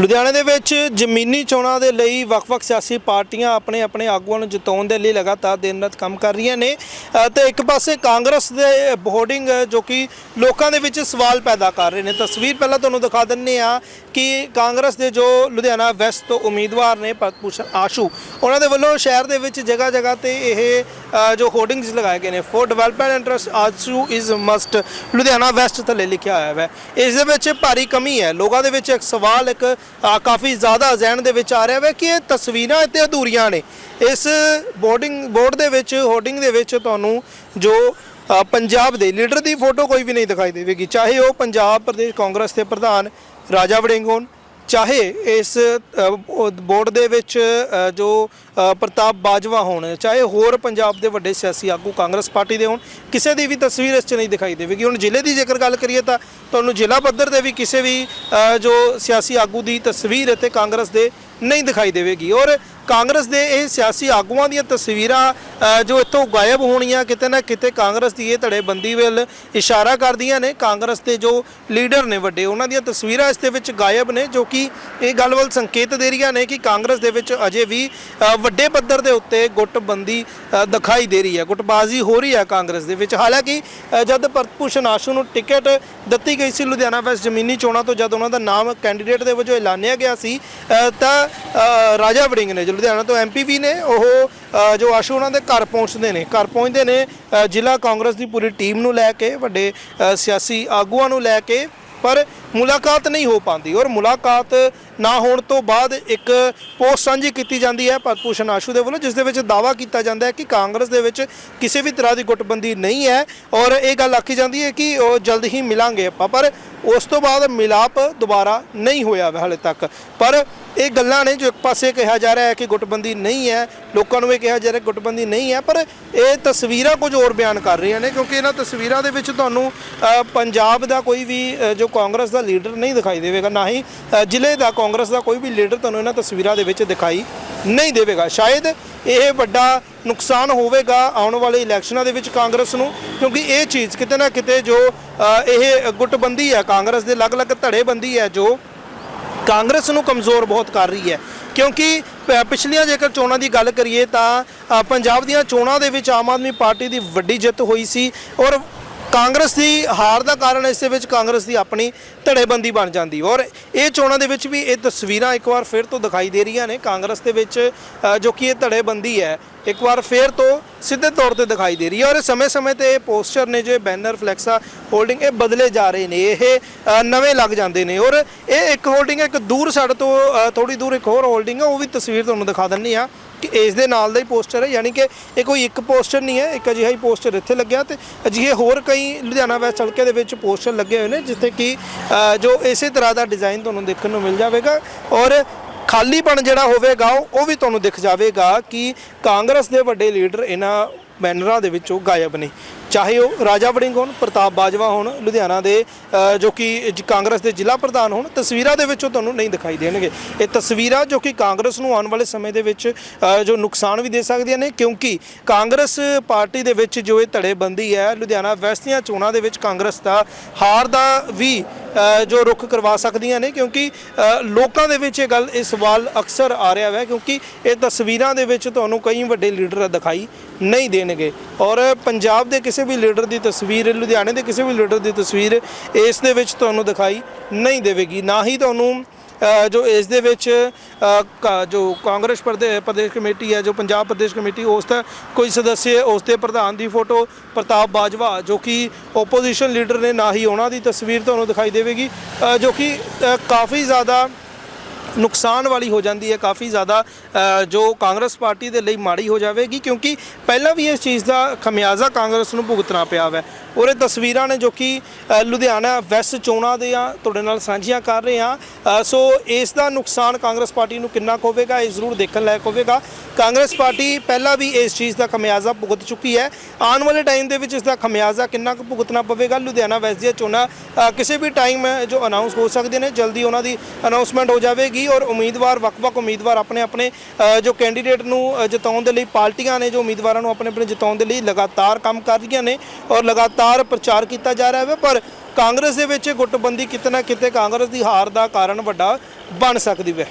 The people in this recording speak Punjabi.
ਲੁਧਿਆਣੇ ਦੇ ਵਿੱਚ ਜ਼ਮੀਨੀ ਚੋਣਾਂ ਦੇ ਲਈ ਵੱਖ-ਵੱਖ ਸਿਆਸੀ ਪਾਰਟੀਆਂ ਆਪਣੇ ਆਪਣੇ ਆਗੂਆਂ ਨੂੰ ਜਿਤਾਉਣ ਦੇ ਲਈ ਲਗਾਤਾਰ ਦਿਨ ਰਾਤ ਕੰਮ ਕਰ ਰਹੀਆਂ ਨੇ। ਅ, ਤੇ ਇੱਕ ਪਾਸੇ ਕਾਂਗਰਸ ਦੇ ਹੋਰਡਿੰਗ ਜੋ ਕਿ ਲੋਕਾਂ ਦੇ ਵਿੱਚ ਸਵਾਲ ਪੈਦਾ ਕਰ ਰਹੇ ਨੇ। ਤਸਵੀਰ ਪਹਿਲਾਂ ਤੁਹਾਨੂੰ ਦਿਖਾ ਦਿੰਨੇ ਆ ਕਿ ਕਾਂਗਰਸ ਦੇ ਜੋ ਲੁਧਿਆਣਾ ਵੈਸਟ ਤੋਂ ਉਮੀਦਵਾਰ ਨੇ ਪਤਪੂਸ਼ਣ ਆਸ਼ੂ ਉਹਨਾਂ ਦੇ ਵੱਲੋਂ ਸ਼ਹਿਰ ਦੇ ਵਿੱਚ ਜਗ੍ਹਾ ਜਗ੍ਹਾ ਤੇ ਇਹ ਅ, ਜੋ ਹੋਰਡਿੰਗਸ ਲਗਾਏ ਗਏ ਨੇ। For development interest Ashu is must Ludhiana west ਥੱਲੇ ਲਿਖਿਆ ਹੋਇਆ ਹੈ ਇਸ ਦੇ ਵਿੱਚ ਭਾਰੀ ਕਮੀ ਹੈ। ਲੋਕਾਂ ਦੇ ਵਿੱਚ ਇੱਕ ਸਵਾਲ ਇੱਕ ਕਾਫੀ ਜ਼ਿਆਦਾ ਜ਼ਹਿਨ ਦੇ ਵਿੱਚ ਆ ਰਿਹਾ ਹੈ ਕਿ ਇਹ ਤਸਵੀਰਾਂ ਇੱਥੇ ਅਧੂਰੀਆਂ ਨੇ। ਇਸ ਬੋਰਡਿੰਗ ਬੋਰਡ ਦੇ ਵਿੱਚ ਹੋਰਡਿੰਗ ਦੇ ਵਿੱਚ ਤੁਹਾਨੂੰ ਜੋ ਪੰਜਾਬ ਦੇ ਲੀਡਰ ਦੀ ਫੋਟੋ ਕੋਈ ਵੀ ਨਹੀਂ ਦਿਖਾਈ ਦੇਵੇਗੀ। ਚਾਹੇ ਉਹ ਪੰਜਾਬ ਪ੍ਰਦੇਸ਼, ਕਾਂਗਰਸ ਦੇ ਪ੍ਰਧਾਨ ਰਾਜਾ ਵੜਿੰਗ ਹੋਣ ਚਾਹੇ ਇਸ ਬੋਰਡ ਦੇ ਵਿੱਚ ਜੋ ਪ੍ਰਤਾਪ ਬਾਜਵਾ ਹੋਣ, ਚਾਹੇ ਹੋਰ ਪੰਜਾਬ ਦੇ ਵੱਡੇ ਸਿਆਸੀ ਆਗੂ ਕਾਂਗਰਸ ਪਾਰਟੀ ਦੇ ਹੋਣ, ਕਿਸੇ ਦੀ ਵੀ ਤਸਵੀਰ ਇਸ 'ਚ ਨਹੀਂ ਦਿਖਾਈ ਦੇਵੇਗੀ। ਹੁਣ ਜ਼ਿਲ੍ਹੇ ਦੀ ਜੇਕਰ ਗੱਲ ਕਰੀਏ ਤਾਂ ਤੁਹਾਨੂੰ ਜ਼ਿਲ੍ਹਾ ਪੱਧਰ ਤੇ ਵੀ ਕਿਸੇ ਵੀ ਜੋ ਸਿਆਸੀ ਆਗੂ ਦੀ ਤਸਵੀਰ ਇੱਥੇ ਕਾਂਗਰਸ ਦੇ ਨਹੀਂ ਦਿਖਾਈ ਦੇਵੇਗੀ। ਔਰ ਕਾਂਗਰਸ ਦੇ ਇਹ ਸਿਆਸੀ ਆਗੂਆਂ ਦੀਆਂ ਤਸਵੀਰਾਂ ਜੋ ਇੱਥੋਂ ਗਾਇਬ ਹੋਣੀਆਂ, ਕਿਤੇ ਨਾ ਕਿਤੇ ਕਾਂਗਰਸ ਦੀ ਇਹ ਧੜੇਬੰਦੀ ਵੱਲ ਇਸ਼ਾਰਾ ਕਰਦੀਆਂ ਨੇ। ਕਾਂਗਰਸ ਦੇ ਜੋ ਲੀਡਰ ਨੇ ਵੱਡੇ, ਉਹਨਾਂ ਦੀਆਂ ਤਸਵੀਰਾਂ ਇਸ ਦੇ ਵਿੱਚ ਗਾਇਬ ਨੇ, ਜੋ ਕਿ ਇਹ ਗੱਲ ਵੱਲ ਸੰਕੇਤ ਦੇ ਰਹੀਆਂ ਨੇ ਕਿ ਕਾਂਗਰਸ ਦੇ ਵਿੱਚ ਅਜੇ ਵੀ ਵੱਡੇ ਪੱਧਰ ਦੇ ਉੱਤੇ ਗੁੱਟਬੰਦੀ ਦਿਖਾਈ ਦੇ ਰਹੀ ਹੈ, ਗੁੱਟਬਾਜ਼ੀ ਹੋ ਰਹੀ ਹੈ ਕਾਂਗਰਸ ਦੇ ਵਿੱਚ। ਹਾਲਾਂਕਿ ਜਦ ਭਰਤਭੂਸ਼ਣ ਆਸ਼ੂ ਨੂੰ ਟਿਕਟ ਦਿੱਤੀ ਗਈ ਸੀ ਲੁਧਿਆਣਾ ਵੈਸਟ ਜ਼ਮੀਨੀ ਚੋਣਾਂ ਤੋਂ ਜਦ ਉਹਨਾਂ ਦਾ ਨਾਮ ਕੈਂਡੀਡੇਟ ਦੇ ਵਜੋਂ ਐਲਾਨਿਆ ਗਿਆ ਸੀ ਤਾਂ ਰਾਜਾ ਵੜਿੰਗ ਨੇ, ਜੋ ਲੁਧਿਆਣਾ ਤੋਂ ਐਮਪੀ ਵੀ ਨੇ ਉਹ ਅ, ਜੋ ਆਸ਼ੂ ਉਹਨਾਂ ਦੇ ਘਰ ਪਹੁੰਚਦੇ ਨੇ। ਘਰ ਪਹੁੰਚਦੇ ਨੇ ਅ, ਜ਼ਿਲ੍ਹਾ ਕਾਂਗਰਸ ਦੀ ਪੂਰੀ ਟੀਮ ਨੂੰ ਲੈ ਕੇ ਵੱਡੇ ਅ, ਸਿਆਸੀ ਆਗੂਆਂ ਨੂੰ ਲੈ ਕੇ ਪਰ ਮੁਲਾਕਾਤ ਨਹੀਂ ਹੋ ਪਾਉਂਦੀ। ਔਰ ਮੁਲਾਕਾਤ ਨਾ ਹੋਣ ਤੋਂ ਬਾਅਦ ਇੱਕ ਪੋਸਟ ਸਾਂਝੀ ਕੀਤੀ ਜਾਂਦੀ ਹੈ ਭਰਤਭੂਸ਼ਣ ਆਸ਼ੂ ਦੇ ਵੱਲੋਂ ਜਿਸ ਦੇ ਵਿੱਚ ਦਾਵਾ ਕੀਤਾ ਜਾਂਦਾ ਹੈ ਕਿ ਕਾਂਗਰਸ ਦੇ ਵਿੱਚ ਕਿਸੇ ਵੀ ਤਰ੍ਹਾਂ ਦੀ ਗੁੱਟਬੰਦੀ ਨਹੀਂ ਹੈ। ਔਰ ਇਹ ਗੱਲ ਆਖੀ ਜਾਂਦੀ ਹੈ ਕਿ ਉਹ ਜਲਦ ਹੀ ਮਿਲਾਂਗੇ ਆਪਾਂ। ਪਰ ਉਸ ਤੋਂ ਬਾਅਦ ਮਿਲਾਪ ਦੁਬਾਰਾ ਨਹੀਂ ਹੋਇਆ ਹੈ ਹਾਲੇ ਤੱਕ। ਪਰ ਇਹ ਗੱਲਾਂ ਨੇ ਜੋ ਇੱਕ ਪਾਸੇ ਕਿਹਾ ਜਾ ਰਿਹਾ ਹੈ ਕਿ ਗੁੱਟਬੰਦੀ ਨਹੀਂ ਹੈ, ਲੋਕਾਂ ਨੂੰ ਇਹ ਕਿਹਾ ਜਾ ਰਿਹਾ ਕਿ ਗੁੱਟਬੰਦੀ ਨਹੀਂ ਹੈ, ਪਰ ਇਹ ਤਸਵੀਰਾਂ ਕੁਝ ਹੋਰ ਬਿਆਨ ਕਰ ਰਹੀਆਂ ਨੇ ਕਿਉਂਕਿ ਇਹਨਾਂ ਤਸਵੀਰਾਂ ਦੇ ਵਿੱਚ ਤੁਹਾਨੂੰ ਪੰਜਾਬ ਦਾ ਕੋਈ ਵੀ ਜੋ ਕਾਂਗਰਸ ਦਾ ਲੀਡਰ ਨਹੀਂ ਦਿਖਾਈ ਦੇਵੇਗਾ, ਨਾ ਹੀ ਜ਼ਿਲ੍ਹੇ ਦਾ ਕਾਂਗਰਸ ਦਾ ਕੋਈ ਵੀ ਲੀਡਰ ਤੁਹਾਨੂੰ ਇਹਨਾਂ ਤਸਵੀਰਾਂ ਦੇ ਵਿੱਚ ਦਿਖਾਈ ਨਹੀਂ ਦੇਵੇਗਾ। ਸ਼ਾਇਦ ਇਹ ਵੱਡਾ ਨੁਕਸਾਨ ਹੋਵੇਗਾ ਆਉਣ ਵਾਲੇ ਇਲੈਕਸ਼ਨਾਂ ਦੇ ਵਿੱਚ ਕਾਂਗਰਸ ਨੂੰ, ਕਿਉਂਕਿ ਇਹ ਚੀਜ਼ ਕਿਤੇ ਨਾ ਕਿਤੇ ਜੋ ਇਹ ਗੁੱਟਬੰਦੀ ਹੈ, ਕਾਂਗਰਸ ਦੇ ਅਲੱਗ-ਅਲੱਗ ਧੜੇਬੰਦੀ ਹੈ, ਜੋ ਕਾਂਗਰਸ ਨੂੰ ਕਮਜ਼ੋਰ ਬਹੁਤ ਕਰ ਰਹੀ ਹੈ। ਕਿਉਂਕਿ, ਪ- ਪਿਛਲੀਆਂ ਜੇਕਰ ਚੋਣਾਂ ਦੀ ਗੱਲ ਕਰੀਏ ਤਾਂ ਪੰਜਾਬ ਦੀਆਂ ਚੋਣਾਂ ਦੇ ਵਿੱਚ ਆਮ ਆਦਮੀ ਪਾਰਟੀ ਦੀ ਵੱਡੀ ਜਿੱਤ ਹੋਈ ਸੀ ਔਰ ਕਾਂਗਰਸ ਦੀ ਹਾਰ ਦਾ ਕਾਰਨ ਇਸ ਦੇ ਵਿੱਚ ਕਾਂਗਰਸ ਦੀ ਆਪਣੀ ਧੜੇਬੰਦੀ ਬਣ ਜਾਂਦੀ ਔਰ ਇਹ ਚੋਣਾਂ ਦੇ ਵਿੱਚ ਵੀ ਇਹ ਤਸਵੀਰਾਂ ਇੱਕ ਵਾਰ ਫਿਰ ਤੋਂ ਦਿਖਾਈ ਦੇ ਰਹੀਆਂ ਨੇ। ਕਾਂਗਰਸ ਦੇ ਵਿੱਚ ਜੋ ਕਿ ਇਹ ਧੜੇਬੰਦੀ ਹੈ, ਇੱਕ ਵਾਰ ਫਿਰ ਤੋਂ ਸਿੱਧੇ ਤੌਰ ਤੇ ਦਿਖਾਈ ਦੇ ਰਹੀ ਹੈ ਔਰ ਸਮੇਂ-ਸਮੇਂ ਤੇ ਇਹ ਪੋਸਟਰ ਨੇ ਜੋ ਇਹ ਬੈਨਰ ਫਲੈਕਸਾ ਹੋਲਡਿੰਗ ਇਹ ਬਦਲੇ ਜਾ ਰਹੇ ਨੇ, ਇਹ ਨਵੇਂ ਲੱਗ ਜਾਂਦੇ ਨੇ ਔਰ ਇਹ ਇੱਕ ਹੋਲਡਿੰਗ ਇੱਕ ਦੂਰ ਸਾਡੇ ਤੋਂ ਥੋੜੀ ਦੂਰ ਇੱਕ ਹੋਰ ਹੋਲਡਿੰਗ ਹੈ ਉਹ ਵੀ ਤਸਵੀਰ ਤੁਹਾਨੂੰ ਦਿਖਾ ਦਿੰਨੀ ਆ ਕਿ ਇਸ ਦੇ ਨਾਲ ਦਾ ਹੀ ਪੋਸਟਰ ਹੈ, ਯਾਨੀ ਕਿ ਇਹ ਕੋਈ ਇੱਕ ਪੋਸਟਰ ਨਹੀਂ ਹੈ, ਇੱਕ ਅਜਿਹਾ ਹੀ ਪੋਸਟਰ ਇੱਥੇ ਲੱਗਿਆ ਤੇ ਅਜਿਹੇ ਹੋਰ ਕਈ ਲੁਧਿਆਣਾ ਵੈਸਟ ਹਲਕੇ ਦੇ ਵਿੱਚ ਪੋਸਟਰ ਲੱਗੇ ਹੋਏ ਨੇ, ਜਿੱਥੇ ਕਿ ਜੋ ਇਸੇ ਤਰ੍ਹਾਂ ਦਾ ਡਿਜ਼ਾਈਨ ਤੁਹਾਨੂੰ ਦੇਖਣ ਨੂੰ ਮਿਲ ਜਾਵੇਗਾ ਔਰ ਖਾਲੀਪਣ ਜਿਹੜਾ ਹੋਵੇਗਾ, ਉਹ ਵੀ ਤੁਹਾਨੂੰ ਦਿਖ ਜਾਵੇਗਾ ਕਿ ਕਾਂਗਰਸ ਦੇ ਵੱਡੇ ਲੀਡਰ ਇਹਨਾਂ ਬੈਨਰਾਂ ਦੇ ਵਿੱਚੋਂ ਗਾਇਬ ਨੇ। ਚਾਹੇ ਉਹ ਰਾਜਾ ਵੜਿੰਗ ਹੋਣ, ਪ੍ਰਤਾਪ ਬਾਜਵਾ ਹੋਣ, ਲੁਧਿਆਣਾ ਦੇ ਜੋ ਕਿ ਕਾਂਗਰਸ ਦੇ ਜ਼ਿਲ੍ਹਾ ਪ੍ਰਧਾਨ ਹੋਣ, ਤਸਵੀਰਾਂ ਦੇ ਵਿੱਚੋਂ ਤੁਹਾਨੂੰ ਨਹੀਂ ਦਿਖਾਈ ਦੇਣਗੇ। ਇਹ ਤਸਵੀਰਾਂ ਜੋ ਕਿ ਕਾਂਗਰਸ ਨੂੰ ਆਉਣ ਵਾਲੇ ਸਮੇਂ ਦੇ ਵਿੱਚ ਜੋ ਨੁਕਸਾਨ ਵੀ ਦੇ ਸਕਦੀਆਂ ਨੇ, ਕਿਉਂਕਿ ਕਾਂਗਰਸ ਪਾਰਟੀ ਦੇ ਵਿੱਚ ਜੋ ਇਹ ਧੜੇਬੰਦੀ ਹੈ, ਲੁਧਿਆਣਾ ਵੈਸਟ ਦੀਆਂ ਚੋਣਾਂ ਦੇ ਵਿੱਚ ਕਾਂਗਰਸ ਦਾ ਹਾਰ ਦਾ ਵੀ ਜੋ ਰੁੱਖ ਕਰਵਾ ਸਕਦੀਆਂ ਨੇ, ਕਿਉਂਕਿ ਲੋਕਾਂ ਦੇ ਵਿੱਚ ਇਹ ਗੱਲ, ਇਹ ਸਵਾਲ ਅਕਸਰ ਆ ਰਿਹਾ ਹੈ ਕਿਉਂਕਿ ਇਹ ਤਸਵੀਰਾਂ ਦੇ ਵਿੱਚ ਤੁਹਾਨੂੰ ਕਈ ਵੱਡੇ ਲੀਡਰ ਦਿਖਾਈ ਨਹੀਂ ਦੇਣਗੇ। ਔਰ ਪੰਜਾਬ ਦੇ ਕਿਸੇ ਵੀ ਲੀਡਰ ਦੀ ਤਸਵੀਰ, ਲੁਧਿਆਣੇ ਦੇ ਕਿਸੇ ਵੀ ਲੀਡਰ ਦੀ ਤਸਵੀਰ ਇਸ ਦੇ ਵਿੱਚ ਤੁਹਾਨੂੰ ਦਿਖਾਈ ਨਹੀਂ ਦੇਵੇਗੀ। ਨਾ ਹੀ ਤੁਹਾਨੂੰ ਜੋ ਇਸ ਦੇ ਵਿੱਚ ਅ, ਜੋ ਕਾਂਗਰਸ ਪ੍ਰਦੇ- ਪ੍ਰਦੇਸ਼ ਕਮੇਟੀ ਹੈ ਜੋ ਪੰਜਾਬ ਪ੍ਰਦੇਸ਼ ਕਮੇਟੀ ਉਸ ਦਾ ਕੋਈ ਸਦੱਸਿਆ ਉਸ ਦੇ ਪ੍ਰਧਾਨ ਦੀ ਫੋਟੋ ਪ੍ਰਤਾਪ ਬਾਜਵਾ ਜੋ ਕਿ ਓਪੋਜੀਸ਼ਨ ਲੀਡਰ ਨੇ ਨਾ ਹੀ ਉਹਨਾਂ ਦੀ ਤਸਵੀਰ ਤੁਹਾਨੂੰ ਦਿਖਾਈ ਦੇਵੇਗੀ ਜੋ ਕਿ ਕਾਫੀ ਜ਼ਿਆਦਾ ਨੁਕਸਾਨ ਵਾਲੀ ਹੋ ਜਾਂਦੀ ਹੈ, ਕਾਫੀ ਜ਼ਿਆਦਾ ਜੋ ਕਾਂਗਰਸ ਪਾਰਟੀ ਦੇ ਲਈ ਮਾੜੀ ਹੋ ਜਾਵੇਗੀ, ਕਿਉਂਕਿ ਪਹਿਲਾਂ ਵੀ ਇਸ ਚੀਜ਼ ਦਾ ਖਮਿਆਜ਼ਾ ਕਾਂਗਰਸ ਨੂੰ ਭੁਗਤਣਾ ਪਿਆ ਹੈ ਔਰ ਇਹ ਤਸਵੀਰਾਂ ਨੇ ਜੋ ਕਿ ਲੁਧਿਆਣਾ ਵੈਸਟ ਚੋਣਾਂ ਦੇ ਆ, ਤੁਹਾਡੇ ਨਾਲ ਸਾਂਝੀਆਂ ਕਰ ਰਹੇ ਹਾਂ ਸੋ ਇਸ ਦਾ ਨੁਕਸਾਨ ਕਾਂਗਰਸ ਪਾਰਟੀ ਨੂੰ ਕਿੰਨਾ ਕੁ ਹੋਵੇਗਾ, ਇਹ ਜ਼ਰੂਰ ਦੇਖਣ ਲਾਇਕ ਹੋਵੇਗਾ। ਕਾਂਗਰਸ ਪਾਰਟੀ ਪਹਿਲਾਂ ਵੀ ਇਸ ਚੀਜ਼ ਦਾ ਖਮਿਆਜ਼ਾ ਭੁਗਤ ਚੁੱਕੀ ਹੈ। ਆਉਣ ਵਾਲੇ ਟਾਈਮ ਦੇ ਵਿੱਚ ਇਸ ਦਾ ਖਮਿਆਜ਼ਾ ਕਿੰਨਾ ਕੁ ਭੁਗਤਣਾ ਪਵੇਗਾ, ਲੁਧਿਆਣਾ ਵੈਸਟ ਦੀਆਂ ਚੋਣਾਂ ਕਿਸੇ ਵੀ ਟਾਈਮ ਜੋ ਅਨਾਉਂਸ ਹੋ ਸਕਦੇ ਨੇ, ਜਲਦੀ ਉਹਨਾਂ ਦੀ ਅਨਾਉਂਸਮੈਂਟ ਹੋ ਜਾਵੇਗੀ। ਔਰ ਉਮੀਦਵਾਰ ਵੱਖ-ਵੱਖ ਉਮੀਦਵਾਰ ਆਪਣੇ ਆਪਣੇ ਜੋ ਕੈਂਡੀਡੇਟ ਨੂੰ ਅ, ਜਿਤਾਉਣ ਦੇ ਲਈ ਪਾਰਟੀਆਂ ਨੇ ਜੋ ਉਮੀਦਵਾਰਾਂ ਨੂੰ ਆਪਣੇ ਆਪਣੇ ਜਿਤਾਉਣ ਦੇ ਲਈ ਲਗਾਤਾਰ ਕੰਮ ਕਰ ਰਹੀਆਂ ਨੇ ਔਰ ਲਗਾਤਾਰ ਪ੍ਰਚਾਰ ਕੀਤਾ ਜਾ ਰਿਹਾ ਹੈ ਪਰ ਕਾਂਗਰਸ ਦੇ ਵਿੱਚ ਗੁੱਟਬੰਦੀ ਕਿਤੇ ਨਾ ਕਿਤੇ ਕਾਂਗਰਸ ਦੀ ਹਾਰ ਦਾ ਕਾਰਨ ਵੱਡਾ ਬਣ ਸਕਦੀ ਹੈ